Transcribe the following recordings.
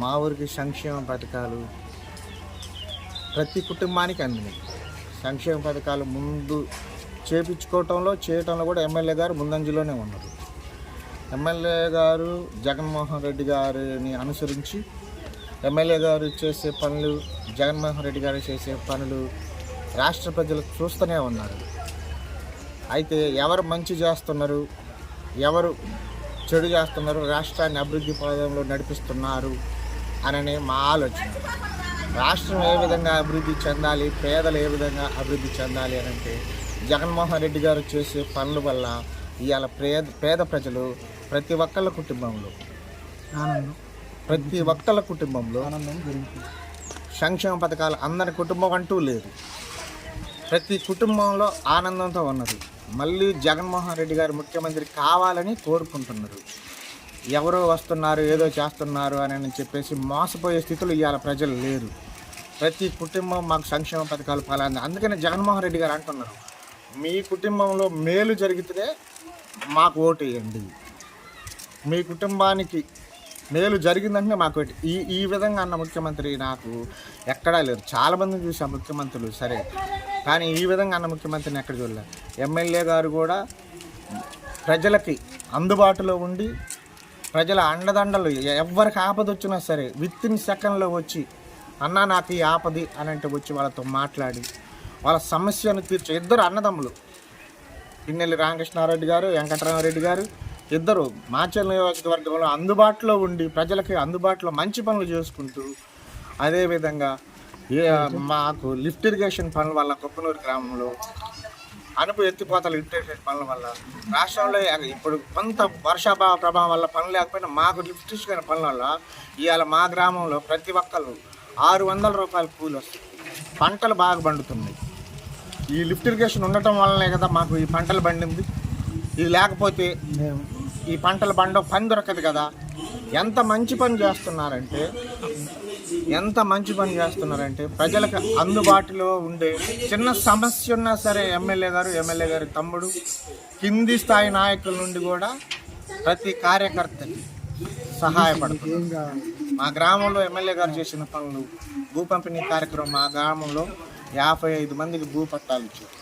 మా ఊరికి సంక్షేమ పథకాలు ప్రతి కుటుంబానికి అందినాయి. సంక్షేమ పథకాలు ముందు చేపించుకోవటంలో చేయటంలో కూడా ఎమ్మెల్యే గారు ముందంజలోనే ఉన్నారు. ఎమ్మెల్యే గారు జగన్మోహన్ రెడ్డి గారిని అనుసరించి ఎమ్మెల్యే గారు చేసే పనులు జగన్మోహన్ రెడ్డి గారు చేసే పనులు రాష్ట్ర ప్రజలు చూస్తూనే ఉన్నారు. అయితే ఎవరు మంచి చేస్తున్నారు ఎవరు చెడు చేస్తున్నారు రాష్ట్రాన్ని అభివృద్ధి పదంలో నడిపిస్తున్నారు అననే మా ఆలోచన. రాష్ట్రం ఏ విధంగా అభివృద్ధి చెందాలి పేదలు ఏ విధంగా అభివృద్ధి చెందాలి అని అంటే జగన్మోహన్ రెడ్డి గారు చేసే పనుల వల్ల ఇవాళ పేద పేద ప్రజలు ప్రతి ఒక్కళ్ళ కుటుంబంలో ఆనందం. ప్రతి ఒక్కళ్ళ కుటుంబంలో ఆనందం గురించి. సంక్షేమ పథకాలు అందరి కుటుంబం అంటూ లేదు. ప్రతి కుటుంబంలో ఆనందంతో ఉన్నారు మళ్ళీ జగన్మోహన్ రెడ్డి గారు ముఖ్యమంత్రి కావాలని కోరుకుంటున్నారు. ఎవరో వస్తున్నారు ఏదో చేస్తున్నారు అని చెప్పేసి మోసపోయే స్థితిలో ఇవాళ ప్రజలు లేరు. ప్రతి కుటుంబం మాకు సంక్షేమ పథకాలు పాలని. అందుకనే జగన్మోహన్ రెడ్డి గారు అంటున్నారు మీ కుటుంబంలో మేలు జరిగితే మాకు ఓటు వేయండి మీ కుటుంబానికి మేలు జరిగిందంటే మాకు ఈ ఈ విధంగా అన్న ముఖ్యమంత్రి నాకు ఎక్కడా లేరు. చాలామందిని చూసా ముఖ్యమంత్రులు సరే. కానీ ఈ విధంగా అన్న ముఖ్యమంత్రిని ఎక్కడ చూడలేదు. ఎమ్మెల్యే గారు కూడా ప్రజలకి అందుబాటులో ఉండి ప్రజల అండదండలు ఎవరికి ఆపద వచ్చినా సరే విత్ ఇన్ సెకండ్లో వచ్చి అన్న నాకు ఈ ఆపది అని అంటే వచ్చి వాళ్ళతో మాట్లాడి వాళ్ళ సమస్యను తీర్చే ఇద్దరు అన్నదమ్ములు పిన్నెల్లి రామకృష్ణారెడ్డి గారు వెంకటరామరెడ్డి గారు ఇద్దరు మాచల్ నియోజకవర్గంలో అందుబాటులో ఉండి ప్రజలకి అందుబాటులో మంచి పనులు చేసుకుంటూ అదేవిధంగా మాకు లిఫ్ట్ ఇరిగేషన్ పనుల వల్ల కొప్పనూరు గ్రామంలో అనుపు ఎత్తిపోతల ఇరిగేషన్ పనుల వల్ల. రాష్ట్రంలో ఇప్పుడు కొంత వర్షాభావ ప్రభావం వల్ల పనులు లేకపోయినా మాకు లిఫ్ట్ ఇరిగేషన్ పనుల వల్ల ఇవాళ మా గ్రామంలో ప్రతి ఒక్కరు ఆరు వందల రూపాయల కూలి వస్తుంది పంటలు బాగా పండుతున్నాయి. ఈ లిఫ్ట్ ఇరిగేషన్ ఉండటం వల్లనే కదా మాకు ఈ పంటలు పండింది. ఇది లేకపోతే ఈ పంటలు పండవు పని దొరకదు కదా. ఎంత మంచి పని చేస్తున్నారంటే ఎంత మంచి పని చేస్తున్నారంటే ప్రజలకు అందుబాటులో ఉండే చిన్న సమస్య ఉన్నా సరే ఎమ్మెల్యే గారు ఎమ్మెల్యే గారి తమ్ముడు కింది స్థాయి నాయకుల నుండి కూడా ప్రతి కార్యకర్తకి సహాయపడుతుంది మా గ్రామంలో ఎమ్మెల్యే గారు చేసిన పనులు భూ పంపిణీ కార్యక్రమం మా గ్రామంలో యాభై ఐదు మందికి భూ పట్టాలు ఇచ్చారు.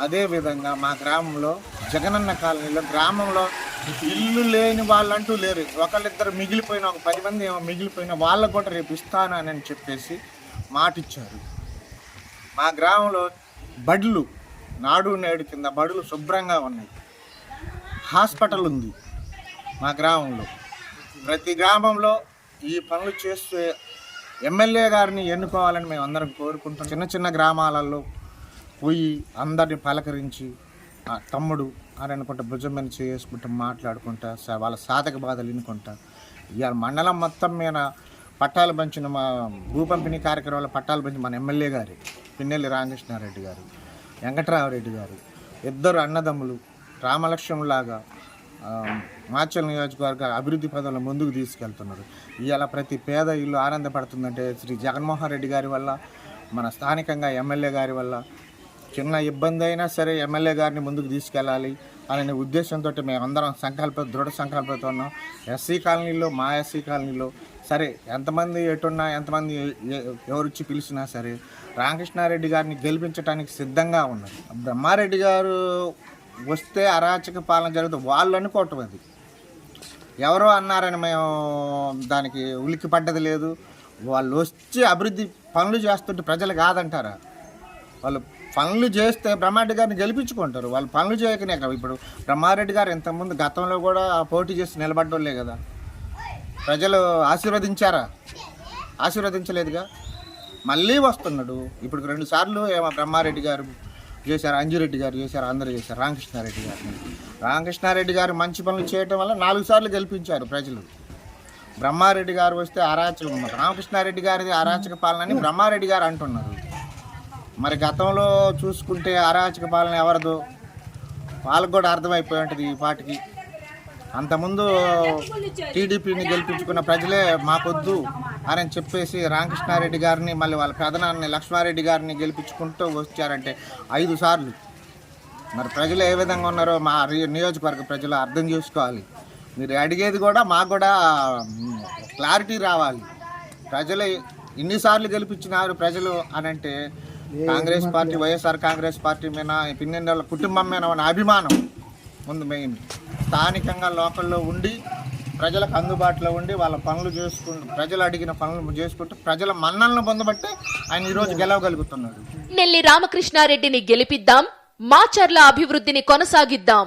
అదేవిధంగా మా గ్రామంలో జగనన్న కాలనీలో గ్రామంలో ఇల్లు లేని వాళ్ళంటూ లేరు. ఒకళ్ళిద్దరు మిగిలిపోయిన ఒక పది మంది ఏమో మిగిలిపోయిన వాళ్ళకు కూడా రేపు ఇస్తాను అని చెప్పేసి మాటిచ్చారు. మా గ్రామంలో బడులు నాడు నేడు కింద బడులు శుభ్రంగా ఉన్నాయి. హాస్పిటల్ ఉంది మా గ్రామంలో. ప్రతి గ్రామంలో ఈ పనులు చేస్తే ఎమ్మెల్యే గారిని ఎన్నుకోవాలని మేము అందరం కోరుకుంటాం చిన్న చిన్న గ్రామాలలో పోయి అందరిని పలకరించి తమ్ముడు అని అనుకుంటా భుజం మీద చేసుకుంటూ మాట్లాడుకుంటా వాళ్ళ సాధక బాధలు వినుకుంటా. ఇవాళ మండలం మొత్తం మీద పట్టాలు పంచిన మా భూ పంపిణీ కార్యక్రమంలో పట్టాలు పంచిన మన ఎమ్మెల్యే గారి పిన్నెల్లి రామకృష్ణారెడ్డి గారు వెంకట్రామరెడ్డి గారు ఇద్దరు అన్నదమ్ములు రామలక్ష్యంలాగా మాచల్ నియోజకవర్గ అభివృద్ధి పదంలో ముందుకు తీసుకెళ్తున్నారు. ఇవాళ ప్రతి పేద ఇల్లు ఆనందపడుతుందంటే శ్రీ జగన్మోహన్ రెడ్డి గారి వల్ల మన స్థానికంగా ఎమ్మెల్యే గారి వల్ల చిన్న ఇబ్బంది అయినా సరే ఎమ్మెల్యే గారిని ముందుకు తీసుకెళ్ళాలి అనే ఉద్దేశంతో మేమందరం సంకల్ప దృఢ సంకల్పంతో ఉన్నాం. ఎస్సీ కాలనీలో మా ఎస్సీ కాలనీలో సరే ఎంతమంది ఎటున్నా ఎంతమంది ఎవరిచ్చి పిలిచినా సరే రామకృష్ణారెడ్డి గారిని గెలిపించడానికి సిద్ధంగా ఉన్నారు బ్రహ్మారెడ్డి గారు వస్తే అరాచక పాలన జరుగుతుంది. వాళ్ళు అనుకోవటం అది. ఎవరో అన్నారని మేము దానికి ఉలిక్కి పడ్డది లేదు. వాళ్ళు వచ్చి అభివృద్ధి పనులు చేస్తుంటే ప్రజలు కాదంటారా? వాళ్ళు పనులు చేస్తే బ్రహ్మారెడ్డి గారిని గెలిపించుకుంటారు. వాళ్ళు పనులు చేయకనే కదా. ఇప్పుడు బ్రహ్మారెడ్డి గారు ఇంతకుముందు గతంలో కూడా పోటీ చేసి నిలబడ్డోళ్ళే కదా. ప్రజలు ఆశీర్వదించారా? ఆశీర్వదించలేదుగా? మళ్ళీ వస్తున్నాడు. ఇప్పుడు రెండు సార్లు ఏమో బ్రహ్మారెడ్డి గారు చేశారు అంజురెడ్డి గారు చేశారు అందరూ చేశారు రామకృష్ణారెడ్డి గారు. రామకృష్ణారెడ్డి గారు మంచి పనులు చేయటం వల్ల నాలుగు సార్లు గెలిపించారు ప్రజలు. బ్రహ్మారెడ్డి గారు వస్తే అరాచకం. రామకృష్ణారెడ్డి గారిది అరాచక పాలన అని బ్రహ్మారెడ్డి గారు అంటున్నారు. మరి గతంలో చూసుకుంటే అరాచక పాలన ఎవరదు వాళ్ళకు కూడా అర్థమైపోయి ఉంటుంది ఈ పాటికి. అంతకుముందు టీడీపీని గెలిపించుకున్న ప్రజలే మాకొద్దు అని చెప్పేసి రామకృష్ణారెడ్డి గారిని మళ్ళీ వాళ్ళ ప్రధానాన్ని లక్ష్మారెడ్డి గారిని గెలిపించుకుంటూ వచ్చారంటే ఐదు సార్లు. మరి ప్రజలు ఏ విధంగా ఉన్నారో మా రి- నియోజకవర్గ ప్రజలు అర్థం చేసుకోవాలి. మీరు అడిగేది కూడా మాకు కూడా క్లారిటీ రావాలి. ప్రజలు ఎన్నిసార్లు గెలిపించినారు ప్రజలు అని అంటే Congress party YSR Congress party మీద పిన్నెండల కుటుంబం మీద ఉన్న అభిమానం ముందు మెయిన్. స్థానికంగా లోకల్లో ఉండి ప్రజలకు అందుబాటులో ఉండి వాళ్ళ పనులు చేసుకుంటూ ప్రజలు అడిగిన పనులు చేసుకుంటూ ప్రజల మన్నలను పొందబట్టే ఆయన ఈరోజు గెలవగలుగుతున్నాడు. నెల్లి రామకృష్ణారెడ్డిని గెలిపిద్దాం మాచర్ల అభివృద్ధిని కొనసాగిద్దాం.